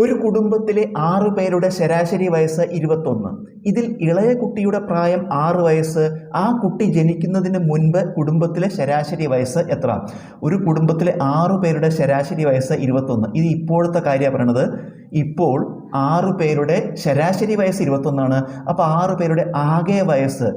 ഒരു കുടുംബത്തിലെ ആറ് പേരുടെ ശരാശരി വയസ്സ് ഇരുപത്തൊന്ന്. ഇതിൽ ഇളയ കുട്ടിയുടെ പ്രായം ആറ് വയസ്സ് ആ കുട്ടി ജനിക്കുന്നതിന് മുൻപ് കുടുംബത്തിലെ ശരാശരി വയസ്സ് എത്ര? ഒരു കുടുംബത്തിലെ ആറു പേരുടെ ശരാശരി വയസ്സ് ഇരുപത്തൊന്ന്. ഇത് ഇപ്പോഴത്തെ കാര്യമാണ് പറയണത്. ഇപ്പോൾ ആറു പേരുടെ ശരാശരി വയസ്സ് ഇരുപത്തൊന്നാണ്. അപ്പോൾ ആറു പേരുടെ ആകെ വയസ്സ്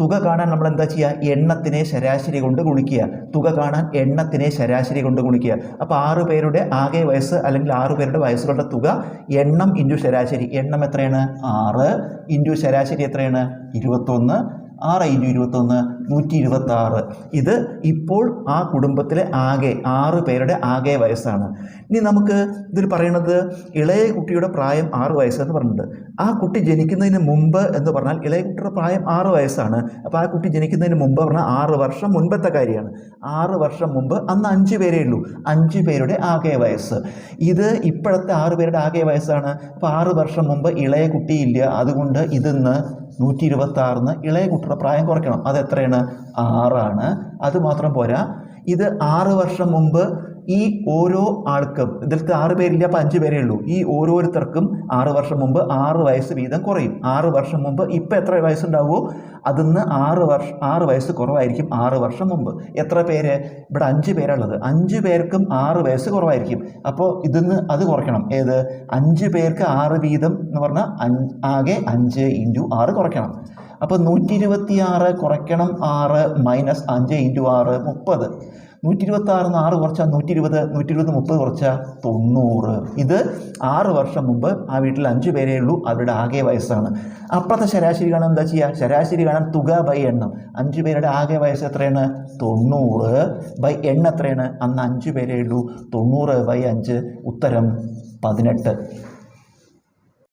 തുക കാണാൻ നമ്മൾ എന്താ ചെയ്യുക എണ്ണത്തിനെ ശരാശരി കൊണ്ട് ഗുണിക്കുക. തുക കാണാൻ എണ്ണത്തിനെ ശരാശരി കൊണ്ട് ഗുണിക്കുക. അപ്പോൾ ആറ് പേരുടെ ആകെ വയസ്സ് അല്ലെങ്കിൽ ആറ് പേരുടെ വയസ്സുകളുടെ തുക എണ്ണം ഇന്റു ശരാശരി. എണ്ണം എത്രയാണ്? ആറ് ഇന്റു ശരാശരി എത്രയാണ്? ഇരുപത്തൊന്ന്. ആറ് ഇന്റു ഇരുപത്തൊന്ന് നൂറ്റി ഇരുപത്തി ആറ് ഇത് ഇപ്പോൾ ആ കുടുംബത്തിലെ ആകെ ആറ് പേരുടെ ആകെ വയസ്സാണ്. ഇനി നമുക്ക് ഇതിൽ പറയുന്നത് ഇളയ കുട്ടിയുടെ പ്രായം ആറ് വയസ്സെന്ന് പറഞ്ഞിട്ടുണ്ട്. ആ കുട്ടി ജനിക്കുന്നതിന് മുമ്പ് എന്ന് പറഞ്ഞാൽ ഇളയ കുട്ടിയുടെ പ്രായം ആറ് വയസ്സാണ്. അപ്പോൾ ആ കുട്ടി ജനിക്കുന്നതിന് മുമ്പ് പറഞ്ഞാൽ ആറ് വർഷം മുൻപത്തെ കാര്യമാണ്. ആറ് വർഷം മുമ്പ് അന്ന് അഞ്ച് പേരേ ഉള്ളൂ. അഞ്ച് പേരുടെ ആകെ വയസ്സ്. ഇത് ഇപ്പോഴത്തെ ആറ് പേരുടെ ആകെ വയസ്സാണ്. അപ്പോൾ ആറ് വർഷം മുമ്പ് ഇളയ കുട്ടിയില്ല അതുകൊണ്ട് ഇതിന്ന് നൂറ്റി ഇരുപത്തി ആറിന് ഇളയ കുട്ടിയുടെ പ്രായം കുറയ്ക്കണം. അത് എത്രയാണ് ആറാണ്. അത് മാത്രം പോരാ. ഇത് ആറ് വർഷം മുമ്പ് ഈ ഓരോ ആൾക്കും ഇതിലത്തെ ആറ് പേരില്ല അപ്പം അഞ്ച് പേരേ ഉള്ളൂ. ഈ ഓരോരുത്തർക്കും ആറ് വർഷം മുമ്പ് ആറ് വയസ്സ് വീതം കുറയും. ആറ് വർഷം മുമ്പ് ഇപ്പം എത്ര വയസ്സുണ്ടാവുമോ അതിന്ന് ആറ് വർഷ ആറ് വയസ്സ് കുറവായിരിക്കും ആറ് വർഷം മുമ്പ്. എത്ര പേര്? ഇവിടെ അഞ്ച് പേരുള്ളത്. അഞ്ച് പേർക്കും ആറ് വയസ്സ് കുറവായിരിക്കും. അപ്പോൾ ഇതിന്ന് അത് കുറയ്ക്കണം. ഏത്? അഞ്ച് പേർക്ക് ആറ് വീതം എന്ന് പറഞ്ഞാൽ അഞ്ച് ആകെ അഞ്ച് ഇന്റു ആറ് കുറയ്ക്കണം. അപ്പോൾ നൂറ്റി ഇരുപത്തി ആറ് കുറയ്ക്കണം ആറ് മൈനസ് അഞ്ച് ഇന്റു ആറ് മുപ്പത്. നൂറ്റി ഇരുപത്തി ആറിന് ആറ് കുറച്ചാൽ നൂറ്റി ഇരുപത് നൂറ്റി ഇരുപത് മുപ്പത് കുറച്ചാൽ തൊണ്ണൂറ്. ഇത് ആറ് വർഷം മുമ്പ് ആ വീട്ടിൽ അഞ്ച് പേരേ ഉള്ളൂ അവരുടെ ആകെ വയസ്സാണ്. അപ്പുറത്തെ ശരാശരി കാണാൻ എന്താ ചെയ്യുക ശരാശരി കാണാൻ തുക ബൈ എണ്ണം. അഞ്ച് പേരുടെ ആകെ വയസ്സ് എത്രയാണ്? തൊണ്ണൂറ്. ബൈ എണ്ണം എത്രയാണ്? അന്ന് അഞ്ച് പേരേ ഉള്ളൂ. തൊണ്ണൂറ് ബൈ അഞ്ച് ഉത്തരം പതിനെട്ട്.